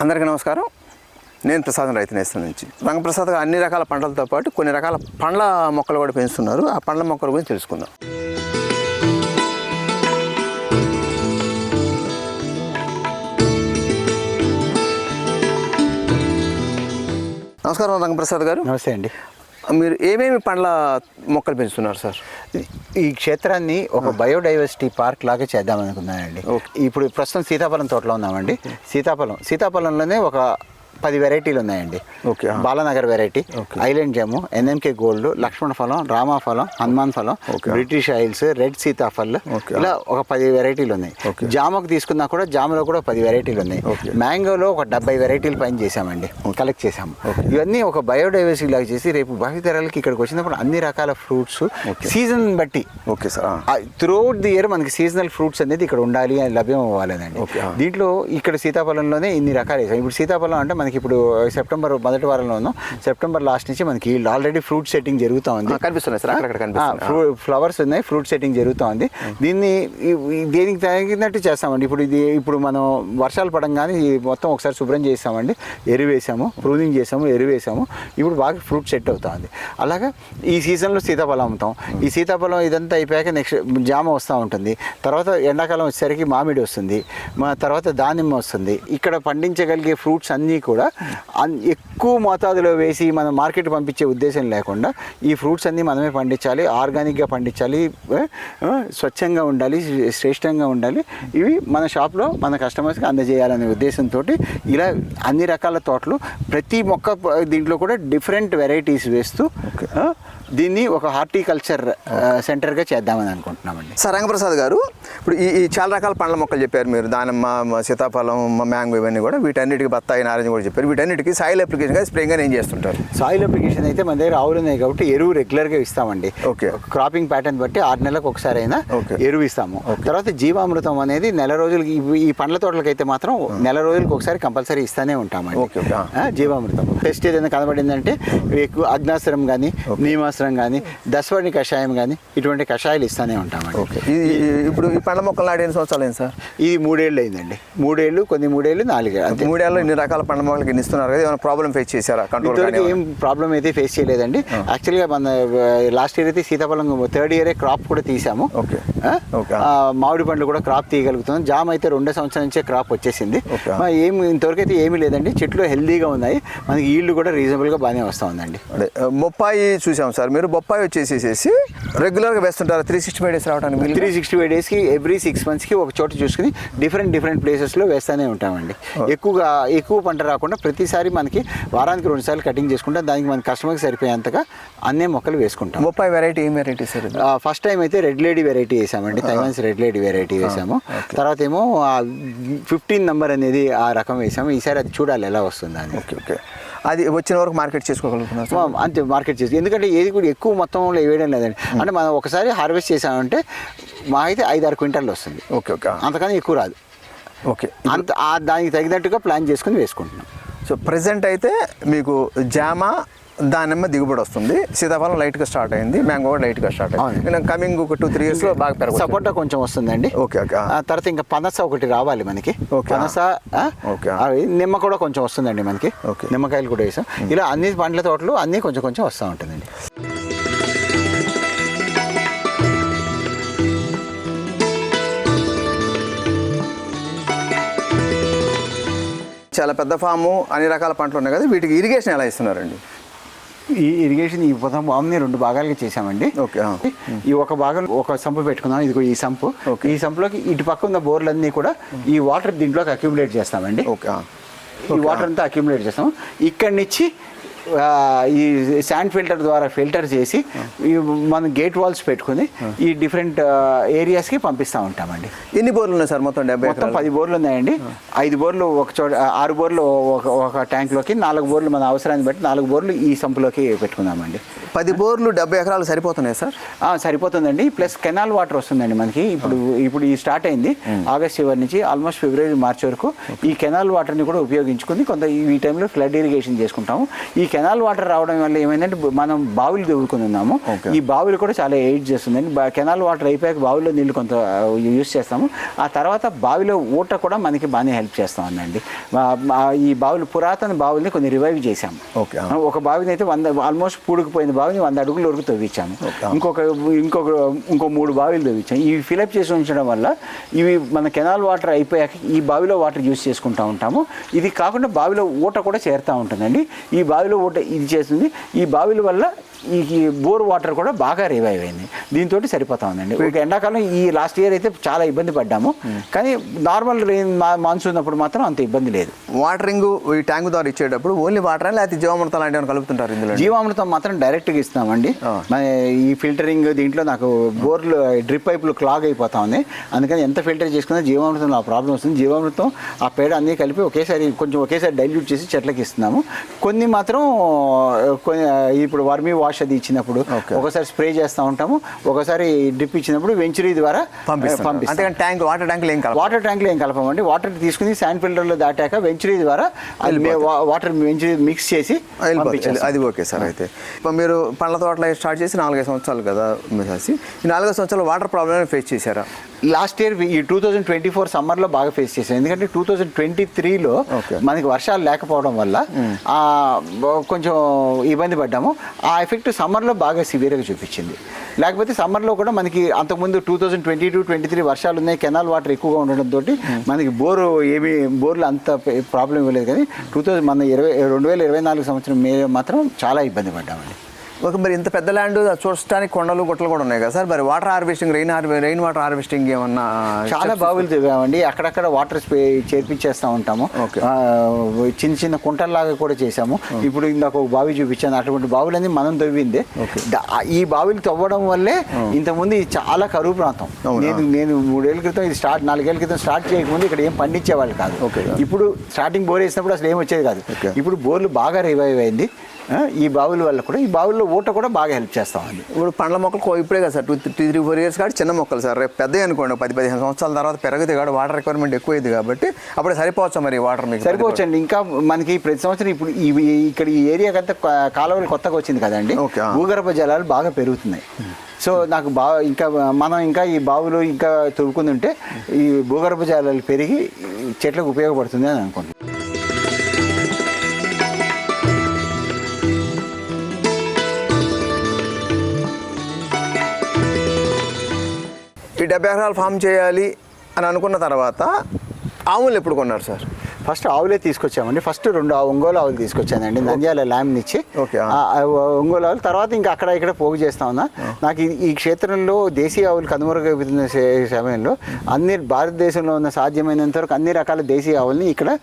అందరికీ నమస్కారం. నేను ప్రసాదం రైతు నేస్తం నుంచి. రంగప్రసాద్ అన్ని రకాల పంటలతో పాటు కొన్ని రకాల పండ్ల మొక్కలు కూడా పెంచుతున్నారు. ఆ పండ్ల మొక్కల గురించి తెలుసుకుందాం. నమస్కారం రంగప్రసాద్ గారు. నమస్తే అండి. మీరు ఏమేమి పండ్ల మొక్కలు పెంచుతున్నారు సార్? ఈ క్షేత్రాన్ని ఒక బయోడైవర్సిటీ పార్క్ లాగా చేద్దాం అనుకున్నానండి. ఇప్పుడు ప్రస్తుతం సీతాఫలం తోటలో ఉన్నామండి. సీతాఫలం సీతాఫలంలోనే ఒక పది వెరైటీలు ఉన్నాయండి ఓకే. బాలానగర్ వెరైటీ. ఐలాండ్ జాము ఎన్ఎంకే గోల్డ్ లక్ష్మణ ఫలం రామా ఫలం హనుమాన్ ఫలం. British oils red Sitaphal. ఇలా ఒక పది వెరైటీలు ఉన్నాయి. జామకు తీసుకున్నా కూడా జాములో కూడా పది వెరైటీలు ఉన్నాయి. మ్యాంగోలో ఒక డెబ్బై వెరైటీలు పైన చేసామండి కలెక్ట్ చేసాము ఇవన్నీ ఒక బయోడైవర్సిటీ లాగా చేసి రేపు భావితరాలకి ఇక్కడికి వచ్చినప్పుడు అన్ని రకాల ఫ్రూట్స్ సీజన్ బట్టి okay sir. Throughout the year మనకి సీజనల్ ఫ్రూట్స్ అనేది ఇక్కడ ఉండాలి అని లభ్యం అవ్వాలనండి. దీంట్లో ఇక్కడ సీతాఫలంలోనే ఇన్ని రకాలు వేసాం ఇప్పుడు సీతాఫలం అంటే మనకి ఇప్పుడు సెప్టెంబర్ మొదటి వారంలో ఉన్నాం సెప్టెంబర్ లాస్ట్ నుంచి మనకి ఆల్రెడీ ఫ్రూట్ సెట్టింగ్ జరుగుతూ ఉంది. కనిపిస్తున్నాయి సార్ ఫ్రూ- ఫ్లవర్స్ ఉన్నాయి ఫ్రూట్ సెట్టింగ్ జరుగుతూ ఉంది. దీన్ని దేనికి తగినట్టు చేస్తామండి. ఇప్పుడు ఇది ఇప్పుడు మనం వర్షాలు పడంగానే మొత్తం ఒకసారి శుభ్రం చేస్తామండి. ఎరువు వేసాము ప్రూనింగ్ చేసాము ఎరువు వేసాము. ఇప్పుడు బాగా ఫ్రూట్ సెట్ అవుతా ఉంది. అలాగా ఈ సీజన్లో సీతాఫలం అమ్ముతాం. ఈ సీతాఫలం ఇదంతా అయిపోయాక నెక్స్ట్ జామ వస్తూ ఉంటుంది. తర్వాత ఎండాకాలం వచ్చేసరికి మామిడి వస్తుంది. మా తర్వాత దానిమ్మ వస్తుంది. ఇక్కడ పండించగలిగే ఫ్రూట్స్ అన్నీ కూడా అన్- ఎక్కువ మోతాదులో వేసి మనం మార్కెట్ పంపించే ఉద్దేశం లేకుండా ఈ ఫ్రూట్స్ అన్నీ మనమే పండించాలి ఆర్గానిక్గా పండించాలి స్వచ్ఛంగా ఉండాలి శ్రేష్టంగా ఉండాలి. ఇవి మన షాప్లో మన కస్టమర్స్కి అందజేయాలనే ఉద్దేశంతో ఇలా అన్ని రకాల తోటలు ప్రతి మొక్క దీంట్లో కూడా డిఫరెంట్ వెరైటీస్ వేస్తూ దీన్ని ఒక హార్టికల్చర్ సెంటర్గా చేద్దామని అనుకుంటున్నామండి. సార్ రంగప్రసాద్ గారు ఇప్పుడు ఈ ఈ చాలా రకాల పండ్ల మొక్కలు చెప్పారు మీరు. దానిమ్మ సీతాఫలం మ్యాంగో ఇవన్నీ కూడా వీటన్నిటికి బత్తాయి నారింజ కూడా చెప్పారు. వీటన్నిటికి సాయిల్ అప్లికేషన్గా స్ప్రేయింగ్ ఏం చేస్తుంటారు? సాయిల్ అప్లికేషన్ అయితే మన దగ్గర ఆవులు ఉన్నాయి కాబట్టి ఎరువు రెగ్యులర్గా ఇస్తామండి. ఓకే. క్రాపింగ్ ప్యాటర్న్ బట్టి ఆరు నెలలకు ఒకసారి అయినా. ఎరువు ఇస్తాము. తర్వాత జీవామృతం అనేది నెల రోజులకి ఈ పండ్ల తోటలకైతే మాత్రం నెల రోజులకు ఒకసారి కంపల్సరీ ఇస్తానే ఉంటామండి. జీవామృతం. పెస్ట్ ఏదైనా కనబడిందంటే ఎక్కువ అగ్నాస్త్రం కానీ నీమాస్త్రం కానీ దశవాణి కషాయం కానీ ఇటువంటి కషాయాలు ఇస్తానే ఉంటామండి ఓకే. ఇప్పుడు ఈ పండ్ల మొక్కలు నాటి ఎన్ని సంవత్సరాలు అయింది సార్? ఇది మూడేళ్ళు అయిందండి మూడేళ్ళు కొన్ని మూడేళ్ళు నాలుగేళ్ళు మూడేళ్ళు ఇన్ని రకాల పండ్ల మొక్కలకి ఇన్ని ఇస్తున్నారు కదా ఏమైనా ప్రాబ్లం ఫేస్ చేశారా? కంట్రోల్ ఏం ప్రాబ్లం అయితే ఫేస్ చేయలేదండి. యాక్చువల్గా మన లాస్ట్ ఇయర్ అయితే సీతాఫలం థర్డ్ ఇయరే క్రాప్ కూడా తీసాము. ఓకే. మామిడి పండ్లు కూడా క్రాప్ తీయగలుగుతున్నాం. జామ్ అయితే రెండో సంవత్సరం నుంచే క్రాప్ వచ్చేసింది. ఓకే. మా ఏం ఇంతవరకు అయితే ఏమీ లేదండి. చెట్లు హెల్దీగా ఉన్నాయి. మనకి ఈల్డ్ కూడా రీజనబుల్గా బాగానే వస్తూ ఉందండి. అదే బొప్పాయి చూసాం సార్. మీరు బొప్పాయి వచ్చేసేసి రెగ్యులర్గా వేస్తుంటారు. త్రీ సిక్స్టీ ఫైవ్ డేస్ రావడానికి త్రీ సిక్స్టీ ఫైవ్ డేస్కి ఎవ్రీ సిక్స్ మంత్స్కి ఒక చోట చూసుకుని డిఫరెంట్ డిఫరెంట్ ప్లేసెస్లో వేస్తూనే ఉంటామండి. ఎక్కువగా ఎక్కువ పంట రాకుండా ప్రతిసారి మనకి వారానికి రెండు సార్లు కటింగ్ చేసుకుంటాం. దానికి మన కస్టమర్కి సరిపోయేంతగా అన్నే మొక్కలు వేసుకుంటాం. బొప్పాయి వెరైటీ ఏం వెరైటీ సార్? ఫస్ట్ టైం అయితే రెడ్ లేడీ వెరైటీ వేసామండి. తైవాన్స్ రెడ్ లేడీ వెరైటీ వేసాము. తర్వాత ఏమో ఫిఫ్టీన్ నెంబర్ అనేది ఆ రకం వేసాము. ఈసారి అది చూడాలి ఎలా వస్తుందా అని ఓకే ఓకే. అది వచ్చిన వరకు మార్కెట్ మా- అంతే మార్కెట్ చేసి. ఎందుకంటే ఏది కూడా ఎక్కువ మొత్తంలో వేయడం లేదండి. అంటే మనం ఒకసారి హార్వెస్ట్ చేసామంటే మా అయితే ఐదు ఆరు క్వింటాలు వస్తుంది. Okay okay. అంతకన్నా ఎక్కువ రాదు. ఓకే. అంత దానికి తగినట్టుగా ప్లాన్ చేసుకుని వేసుకుంటున్నాం. సో ప్రజెంట్ అయితే మీకు జామ దానిమ్మ దిగుబడి వస్తుంది. సీతాఫలం లైట్గా స్టార్ట్ అయింది. మ్యాంగో కూడా లైట్గా స్టార్ట్ అయింది. కమింగ్ ఒక టూ త్రీ ఇయర్స్లో బాగా పెరగచ్చు సపోటా కొంచెం వస్తుందండి. ఓకే ఓకే ఆ తర్వాత ఇంకా పనస ఒకటి రావాలి మనకి. ఓకే. పనస నిమ్మ కూడా కొంచెం వస్తుందండి మనకి. ఓకే. నిమ్మకాయలు కూడా వేసాం. ఇలా అన్ని పండ్ల తోటలు అన్ని కొంచెం కొంచెం వస్తూ ఉంటుందండి. చాలా పెద్ద ఫాము అన్ని రకాల పంటలు ఉన్నాయి కదా వీటికి ఇరిగేషన్ ఎలా ఇస్తున్నారండి? ఈ ఇరిగేషన్ ఈ పొతం బాగుంది రెండు భాగాలుగా చేసామండి ఓకే. ఈ ఒక భాగం ఒక సంపు పెట్టుకున్నాం ఇదిగో ఈ సంపు. ఈ సంపులోకి ఇటు పక్క ఉన్న బోర్లన్నీ కూడా ఈ వాటర్ దీంట్లోకి అక్యుములేట్ చేస్తామండి ఓకే. ఈ వాటర్ అంతా అక్యుములేట్ చేస్తాం ఇక్కడి నుంచి ఈ శాండ్ ఫిల్టర్ ద్వారా ఫిల్టర్ చేసి మనం గేట్ వాల్స్ పెట్టుకుని ఈ డిఫరెంట్ ఏరియాస్కి పంపిస్తూ ఉంటామండి. ఎన్ని బోర్లు ఉన్నాయి సార్? మొత్తం డెబ్బై మొత్తం? పది బోర్లు ఉన్నాయండి. ఐదు బోర్లు ఒక చోట ఆరు బోర్లు ఒక ఒక ట్యాంక్లోకి నాలుగు బోర్లు మన అవసరాన్ని బట్టి నాలుగు బోర్లు ఈ సంపులోకి పెట్టుకున్నామండి పది బోర్లు డెబ్బై ఎకరాలు సరిపోతున్నాయి సార్? సరిపోతుందండి. ప్లస్ కెనాల్ వాటర్ వస్తుందండి మనకి. ఇప్పుడు ఇప్పుడు ఈ స్టార్ట్ అయింది. ఆగస్ట్ చివరి నుంచి ఆల్మోస్ట్ ఫిబ్రవరి మార్చ్ వరకు ఈ కెనాల్ వాటర్ని కూడా ఉపయోగించుకుని కొంత ఈ- టైంలో ఫ్లడ్ ఇరిగేషన్ చేసుకుంటాము. ఈ కెనాల్ వాటర్ రావడం వల్ల ఏమైందంటే మనం బావులు Okay. ఈ బావులు కూడా చాలా ఎయిడ్ చేస్తుందండి. కెనాల్ వాటర్ అయిపోయాక బావిలో నీళ్ళు కొంత యూస్ చేస్తాము. ఆ తర్వాత బావిలో ఊట కూడా మనకి బాగానే హెల్ప్ చేస్తా ఈ బావులు పురాతన బావుల్ని కొన్ని రివైవ్ చేశాము. ఒక బావిని అయితే వంద ఆల్మోస్ట్ పూడుకుపోయిన బావిని వంద అడుగుల వరకు తవ్వించాము ఇంకొక ఇంకొక ఇంకో మూడు బావిలు తవ్వించాము ఇవి ఫిలప్ చేసి ఉంచడం వల్ల ఇవి మన కెనాల్ వాటర్ అయిపోయాక ఈ బావిలో వాటర్ యూస్ చేసుకుంటూ ఉంటాము. ఇది కాకుండా బావిలో ఊట కూడా చేరుతూ ఉంటుందండి. ఈ బావిలో ఊట ఇది చేస్తుంది. ఈ బావిల వల్ల ఈ బోర్ వాటర్ కూడా బాగా రివైవ్ అయింది. దీంతో సరిపోతా ఉందండి. ఎండాకాలం ఈ లాస్ట్ ఇయర్ అయితే చాలా ఇబ్బంది పడ్డాము. కానీ నార్మల్ రెయిన్ మాన్సూన్ అప్పుడు మాత్రం అంత ఇబ్బంది లేదు. వాటరింగ్ ఈ ట్యాంక్ ద్వారా ఇచ్చేటప్పుడు ఓన్లీ వాటర్ లేకపోతే జీవామృతం లాంటివి కలుపుతుంటారు ఇందులో? జీవామృతం మాత్రం డైరెక్ట్గా. మన ఈ ఫిల్టరింగ్ దీంట్లో నాకు బోర్లు డ్రిప్ పైపులు క్లాగ్ అయిపోతా ఉంది అందుకని ఎంత ఫిల్టర్ చేసుకున్నా జీవామృతంలో ఆ ప్రాబ్లం వస్తుంది. జీవామృతం ఆ పేడ అన్నీ కలిపి ఒకేసారి కొంచెం ఒకేసారి డైల్యూట్ చేసి చెట్లకి ఇస్తున్నాము. కొన్ని మాత్రం ఇప్పుడు వర్మీ వాష్ అది ఇచ్చినప్పుడు. ఒకసారి స్ప్రే చేస్తూ ఉంటాము ఒకసారి డ్రిప్ ఇచ్చినప్పుడు వెంచురీ ద్వారా పంపిస్తాం. అంతేకాని ట్యాంక్ వాటర్ ట్యాంకులు ఏం వాటర్ ట్యాంక్లో ఏం కలపమండి. వాటర్ తీసుకుని శాండ్ ఫిల్టర్లో దాటాక వెంచురీ ద్వారా వాటర్ వెంచురీ మిక్స్ చేసి. అది ఓకే సార్ అయితే. ఇప్పుడు మీరు పండ్ల తోటలు స్టార్ట్ చేసి నాలుగైదు సంవత్సరాలు కదా చేసి ఈ నాలుగైదు సంవత్సరాలు వాటర్ ప్రాబ్లమ్ ఫేస్ చేశారా? లాస్ట్ ఇయర్ ఈ టూ థౌజండ్ ట్వంటీ ఫోర్ సమ్మర్లో బాగా ఫేస్ చేశాను ఎందుకంటే టూ థౌజండ్ ట్వంటీ త్రీలో. మనకి వర్షాలు లేకపోవడం వల్ల కొంచెం ఇబ్బంది పడ్డాము. ఆ ఎఫెక్ట్ సమ్మర్లో బాగా సివియర్గా చూపించింది. లేకపోతే సమ్మర్లో కూడా మనకి అంతకుముందు two thousand twenty two twenty three వర్షాలు ఉన్నాయి కెనాల్ వాటర్ ఎక్కువగా ఉండడంతో మనకి బోరు ఏమి బోర్లు అంత ప్రాబ్లం ఇవ్వలేదు కానీ టూ థౌజండ్ మన ఇరవై రెండు వేల ఇరవై నాలుగు సంవత్సరం మే మాత్రం చాలా ఇబ్బంది పడ్డామండి. ఓకే మరి ఇంత పెద్ద ల్యాండ్ చూడటానికి కొండలు గుట్టలు కూడా ఉన్నాయి కదా సార్? మరి వాటర్ హార్వెస్టింగ్ రెయిన్ హార్వె రెయిన్ వాటర్ హార్వెస్టింగ్ ఏమన్నా చాలా బావులు తిరిగామండి అక్కడక్కడ వాటర్ చేర్పించేస్తూ ఉంటాము. చిన్న చిన్న కుంటల్లాగా కూడా చేసాము ఇప్పుడు ఇందాక ఒక బావి చూపించాను. అటువంటి బావులన్నీ మనం తవ్విందే. ఈ బావిలు తవ్వడం వల్లే ఇంతకుముందు ఇది చాలా కరువు ప్రాంతం? నేను నేను మూడేళ్ళ క్రితం ఇది స్టార్ట్ నాలుగేళ్ళ క్రితం స్టార్ట్ చేయకముందు ఇక్కడ ఏం పండించేవాళ్ళు కాదు. ఇప్పుడు స్టార్టింగ్ బోర్ వేసినప్పుడు అసలు ఏం వచ్చేది కాదు. ఇప్పుడు బోర్లు బాగా రివైవ్ అయింది. ఈ బావుల వల్ల కూడా ఈ బావుల్లో ఊట కూడా బాగా హెల్ప్ చేస్తా ఉంది ఇప్పుడు పండ్ల మొక్కలు ఇప్పుడే కదా sir two two three four years కాబట్టి చిన్న మొక్కలు సార్. రేపు పెద్దవి అనుకోండి పది పదిహేను సంవత్సరాల తర్వాత పెరగదు కాబట్టి వాటర్ రిక్వైర్మెంట్ ఎక్కువ అయింది కాబట్టి అప్పుడు సరిపోవచ్చు మరి వాటర్ మీకు? సరిపోవచ్చండి. ఇంకా మనకి ప్రతి సంవత్సరం ఇప్పుడు ఇక్కడ ఈ ఏరియాకి అంతా కా- కాలువలు కొత్తగా వచ్చింది కదండి. భూగర్భ జలాలు బాగా పెరుగుతున్నాయి. సో నాకు బాగా ఇంకా మనం ఇంకా ఈ బావులు ఇంకా తవ్వుకుని ఉంటే ఈ భూగర్భ జలాలు పెరిగి చెట్లకు ఉపయోగపడుతుంది అని అనుకుంటున్నాను. డెబ్బై ఎకరాలు ఫామ్ చేయాలి అని అనుకున్న తర్వాత ఆవులు ఎప్పుడు కొన్నారు సార్? ఫస్ట్ ఆవులే తీసుకొచ్చామండి. ఫస్ట్ రెండు ఆ ఒంగోలు ఆవులు తీసుకొచ్చానండి. నంద్యాల ల్యామ్ని ఇచ్చి ఒంగోలు ఆవులు. తర్వాత ఇంకా అక్కడ ఇక్కడ పోగు చేస్తా ఉన్నా. నాకు ఈ- క్షేత్రంలో దేశీయ ఆవులు కనుమరుగైపోతున్న సమయంలో అన్ని భారతదేశంలో ఉన్న సాధ్యమైనంత వరకు అన్ని రకాల దేశీయ ఆవుల్ని ఇక్కడ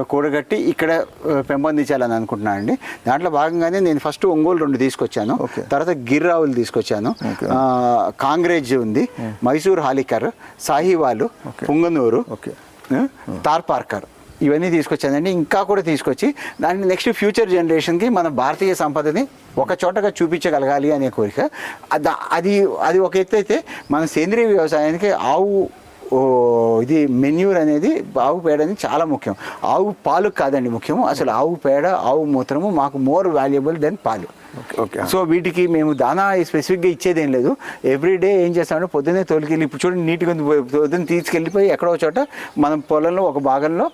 కూడగట్టి ఇక్కడ పెంపొందించాలని అనుకుంటున్నాను అండి. దాంట్లో భాగంగానే నేను ఫస్ట్ ఒంగోలు రెండు తీసుకొచ్చాను. తర్వాత గిర్ ఆవులు తీసుకొచ్చాను. కాంగ్రేజ్ ఉంది. మైసూర్ హాలికర్ సాహివాలు పుంగనూరు ఓకే. ఇవన్నీ తీసుకొచ్చానండి. ఇంకా కూడా తీసుకొచ్చి దాన్ని నెక్స్ట్ ఫ్యూచర్ జనరేషన్కి మన భారతీయ సంపదని ఒక చోటగా చూపించగలగాలి అనే కోరిక. అది అది ఒక ఎత్తు అయితే మన సేంద్రియ వ్యవసాయానికి ఆవు ఇది మెన్యూర్ అనేది ఆవు పేడ అనేది చాలా ముఖ్యం. ఆవు పాలు కాదండి ముఖ్యం అసలు ఆవు పేడ ఆవు మూత్రము మాకు మోర్ వాల్యుబుల్ దెన్ పాలు. ఓకే సో వీటికి మేము దానా స్పెసిఫిక్గా ఇచ్చేది ఏం లేదు. ఎవ్రీ డే ఏం చేస్తామంటే పొద్దున్నే తోలుకెళ్ళి ఇప్పుడు చూడండి నీట్గా పొద్దున్న తీసుకెళ్ళిపోయి ఎక్కడో చోట మనం పొలంలో ఒక భాగంలో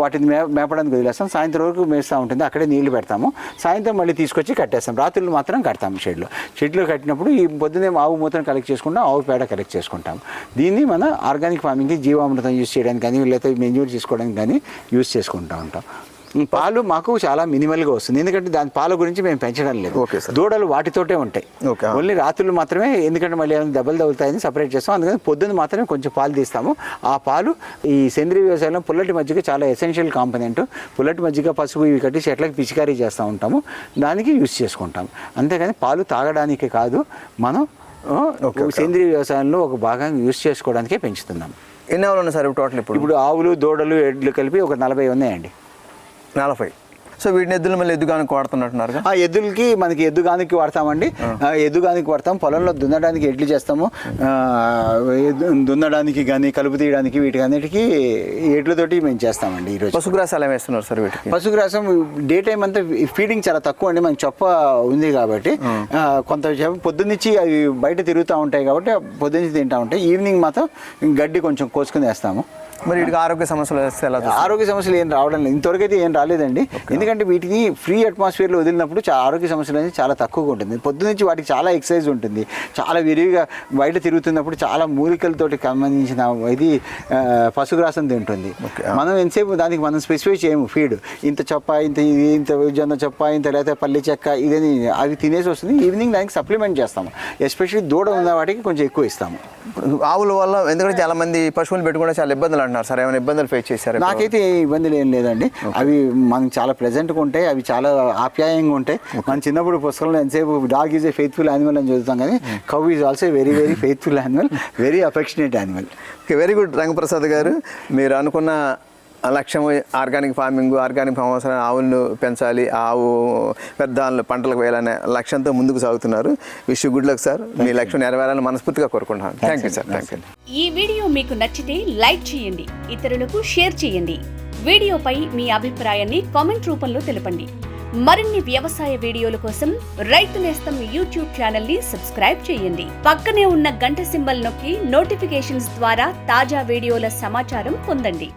వాటిని మే మేపడానికి వదిలేస్తాం. సాయంత్రం వరకు మేస్తూ ఉంటుంది. అక్కడే నీళ్ళు పెడతాము. సాయంత్రం మళ్ళీ తీసుకొచ్చి కట్టేస్తాం. రాత్రులు మాత్రం కడతాము షెడ్లో. షెడ్లో కట్టినప్పుడు ఈ పొద్దున్నే ఆవు మూత్రం కలెక్ట్ చేసుకుంటాం ఆవు పేడ కలెక్ట్ చేసుకుంటాం. దీన్ని మన ఆర్గానిక్ ఫార్మింగ్కి జీవామృతం యూస్ చేయడానికి కానీ లేకపోతే మెన్యూర్ చేసుకోవడానికి కానీ యూస్ చేసుకుంటూ ఉంటాం. పాలు మాకు చాలా మినిమల్గా వస్తుంది. ఎందుకంటే దాని పాల గురించి మేము పెంచడం లేదు. Okay sir. దూడలు వాటితోటే ఉంటాయి. ఓకే. ఓన్లీ రాత్రులు మాత్రమే ఎందుకంటే మళ్ళీ ఏమైనా దెబ్బలు తగులుతాయని సపరేట్ చేస్తాం. అందుకని పొద్దున్న మాత్రమే కొంచెం పాలు తీస్తాము. ఆ పాలు ఈ సేంద్రీయ వ్యవసాయంలో పుల్లటి మజ్జిగ చాలా ఎసెన్షియల్ కాంపనెంట్ పుల్లటి మజ్జిగ పసుపు ఇవి కట్టి చెట్లకి పిచికారీ చేస్తూ ఉంటాము. దానికి యూస్ చేసుకుంటాం. అంతేగాని పాలు తాగడానికి కాదు మనం. సేంద్రీయ వ్యవసాయంలో ఒక భాగంగా యూస్ చేసుకోవడానికే పెంచుతున్నాం. ఎన్ని ఆవులు ఉన్నాయి సార్ టోటల్ ఇప్పుడు? ఇప్పుడు ఆవులు దూడలు ఎడ్లు కలిపి ఒక నలభై ఉన్నాయండి. నలభై. సో వీటిని ఎద్దులు మళ్ళీ ఎద్దుగానికి వాడుతున్నట్టున్నారు ఆ ఎద్దులకి మనకి ఎద్దుగానికి వాడతామండి. ఆ, ఎద్దుగానికి వాడతాం. పొలంలో దున్నడానికి ఎడ్లు చేస్తాము. దున్నడానికి కానీ కలుపు తీయడానికి వీటికి అన్నిటికీ ఎడ్లతోటి మేము చేస్తామండి ఈరోజు పశుగ్రాసాలు వేస్తున్నారు సార్ వీటికి? పశుగ్రాసం డే టైం అంతా ఫీడింగ్ చాలా తక్కువ అండి. మనకి చొప్ప ఉంది కాబట్టి కొంత సేపు పొద్దున్నుంచి అవి బయట తిరుగుతూ ఉంటాయి కాబట్టి పొద్దున్నుంచి తింటూ ఉంటాయి. ఈవినింగ్ మాత్రం గడ్డి కొంచెం కోసుకుని వేస్తాము. మరి వీటికి ఆరోగ్య సమస్యలు వస్తే ఎలా? ఆరోగ్య సమస్యలు ఏం రావడం లేదు. ఇంతవరకు అయితే ఏం రాలేదండి. ఎందుకంటే వీటిని ఫ్రీ అట్మాస్ఫియర్లో వదిలినప్పుడు ఆరోగ్య సమస్యలు అనేది చాలా తక్కువగా ఉంటుంది. పొద్దునుంచి వాటికి చాలా ఎక్సర్సైజ్ ఉంటుంది. చాలా విరివిగా బయట తిరుగుతున్నప్పుడు చాలా మూలికలతోటి సంబంధించిన ఇది పశుగ్రాసం తింటుంది. మనం ఎంతసేపు దానికి మనం స్పెసిఫై చేయము. ఫీడ్. ఇంత చొప్ప ఇంత ఇది ఇంత జొన్న చొప్ప ఇంత లేకపోతే పల్లి చెక్క ఇదని అవి తినేసి వస్తుంది. ఈవినింగ్ దానికి సప్లిమెంట్ చేస్తాము. ఎస్పెషల్లీ దూడ ఉన్న వాటికి కొంచెం ఎక్కువ ఇస్తాము. ఆవుల వల్ల ఎందుకంటే చాలా మంది పశువులు పెట్టుకుంటే చాలా ఇబ్బందులు అంటున్నారు సార్ ఏమైనా ఇబ్బందులు ఫేస్ చేశారు నాకైతే ఇబ్బందులు ఏం లేదండి. అవి మనకి చాలా ప్లెజెంట్గా ఉంటాయి. అవి చాలా ఆప్యాయంగా ఉంటాయి. మన చిన్నప్పుడు పుస్తకంలో ఎంతసేపు dog is a faithful animal అని చదువుతాం కానీ cow is also very very faithful animal very affectionate animal very good Rangaprasad గారు మీరు అనుకున్న లక్ష్యం ఆర్గానిక్ ఫార్మింగ్ ఆర్గానిక్ ఫామ్ అవసరం ఆవులను పెంచాలి ఆవు పెద్ద పంటలకు వేయాలనే లక్ష్యంతో ముందుకు సాగుతున్నారు. Wish good luck sir. మీ లక్ష్యం నెరవేరాలని మనస్ఫూర్తిగా కోరుకుంటున్నాను. Thank you sir thank you ఈ వీడియో మీకు నచ్చితే లైక్ చేయండి ఇతరులకు షేర్ చేయండి. వీడియోపై మీ అభిప్రాయాన్ని కామెంట్ రూపంలో తెలపండి. మరిన్ని వ్యవసాయ వీడియోల కోసం రైతు నేస్తం యూట్యూబ్ ఛానల్ని సబ్స్క్రైబ్ చేయండి. పక్కనే ఉన్న గంట సింబల్ నొక్కి నోటిఫికేషన్స్ ద్వారా తాజా వీడియోల సమాచారం పొందండి.